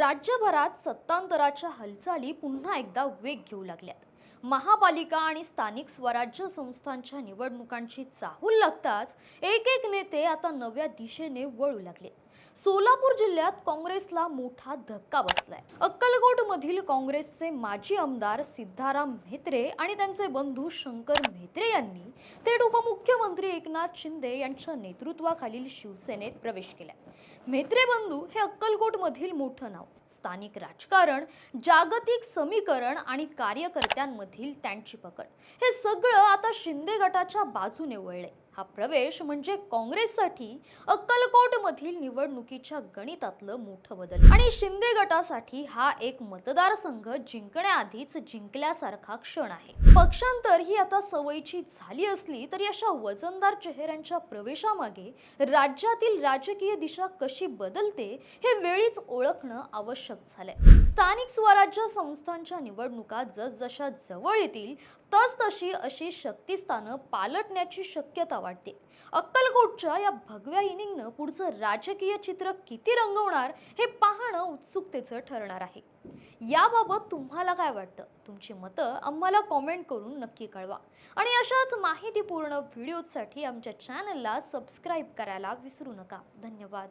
राज्यभरात सत्तांतराच्या हालचाली पुन्हा एकदा वेग घेऊ लागल्यात. महापालिका आणि स्थानिक स्वराज्य संस्थांच्या निवडणुकांची चाहूल लागताच एक एक नेते आता नव्या दिशेने वळू लागले. सोलापूर जिल्ह्यात काँग्रेसला मोठा धक्का बसलाय. अक्कलकोट मधील काँग्रेसचे माजी आमदार सिद्धाराम म्हेत्रे आणि त्यांचे बंधू शंकर म्हेत्रे यांनी थेट उपमुख्यमंत्री एकनाथ शिंदे यांच्या नेतृत्वाखालील शिवसेनेत प्रवेश केला म्हेत्रे बंधू हे अक्कलकोटमधील मोठं नाव स्थानिक राजकारण जागतिक समीकरण आणि कार्यकर्त्यांमधील त्यांची पकड. हे सगळं आता शिंदे गटाच्या बाजूने वळले हा प्रवेश म्हणजे काँग्रेससाठी अक्कलकोटमधील निवडणुकीच्या गणितातलं मोठं बदल. आणि शिंदे गटासाठी हा एक मतदारसंघ जिंकण्याआधीच जिंकल्यासारखा क्षण आहे. पक्षांतर ही आता सवयीची झाली असली तरी अशा वजनदार चेहऱ्यांच्या प्रवेशामागे राज्यातील राजकीय दिशा कशी बदलते हे वेळीच ओळखणं आवश्यक झालंय. स्थानिक स्वराज्य संस्थांच्या निवडणुका जसजशा जवळ येतील तसतशी अशी शक्तिस्थानं पालटण्याची शक्यता वाटते. अक्कलकोटच्या या भगव्या इनिंगनं पुढचं राजकीय चित्र किती रंगवणार हे पाहणं उत्सुकतेचं ठरणार आहे. याबाबत तुम्हाला काय वाटतं? तुमची मतं आम्हाला कॉमेंट करून नक्की कळवा. आणि अशाच माहितीपूर्ण व्हिडिओसाठी आमच्या चॅनलला सबस्क्राईब करायला विसरू नका. धन्यवाद.